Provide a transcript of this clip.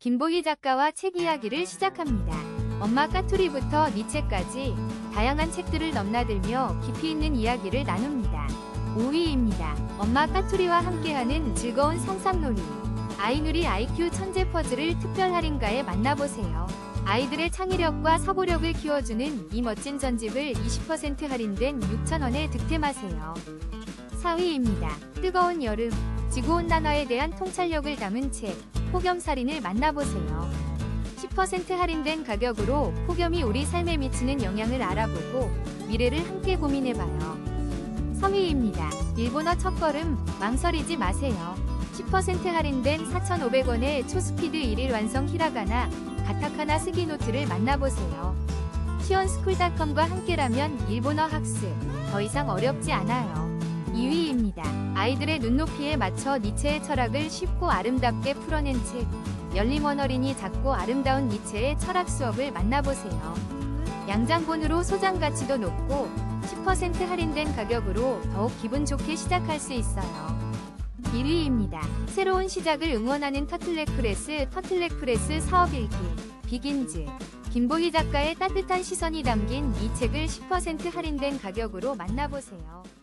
김보희 작가와 책 이야기를 시작합니다. 엄마 까투리부터 니체까지 다양한 책들을 넘나들며 깊이 있는 이야기를 나눕니다. 5위입니다. 엄마 까투리와 함께하는 즐거운 상상놀이. 아이누리 IQ 천재 퍼즐을 특별 할인가에 만나보세요. 아이들의 창의력과 사고력을 키워주는 이 멋진 전집을 20% 할인된 6,000원에 득템하세요. 4위입니다. 뜨거운 여름. 지구온난화에 대한 통찰력을 담은 책, 폭염살인을 만나보세요. 10% 할인된 가격으로 폭염이 우리 삶에 미치는 영향을 알아보고 미래를 함께 고민해봐요. 3위입니다. 일본어 첫걸음, 망설이지 마세요. 10% 할인된 4,500원의 초스피드 1일 완성 히라가나, 가타카나 쓰기 노트를 만나보세요. 시원스쿨닷컴과 함께라면 일본어 학습, 더 이상 어렵지 않아요. 2위입니다. 아이들의 눈높이에 맞춰 니체의 철학을 쉽고 아름답게 풀어낸 책. 열린 원어린이 작고 아름다운 니체의 철학 수업을 만나보세요. 양장본으로 소장 가치도 높고 10% 할인된 가격으로 더욱 기분 좋게 시작할 수 있어요. 1위입니다. 새로운 시작을 응원하는 터틀넥 프레스 터틀넥 프레스 사업 일기 비긴즈 김보희 작가의 따뜻한 시선이 담긴 이 책을 10% 할인된 가격으로 만나보세요.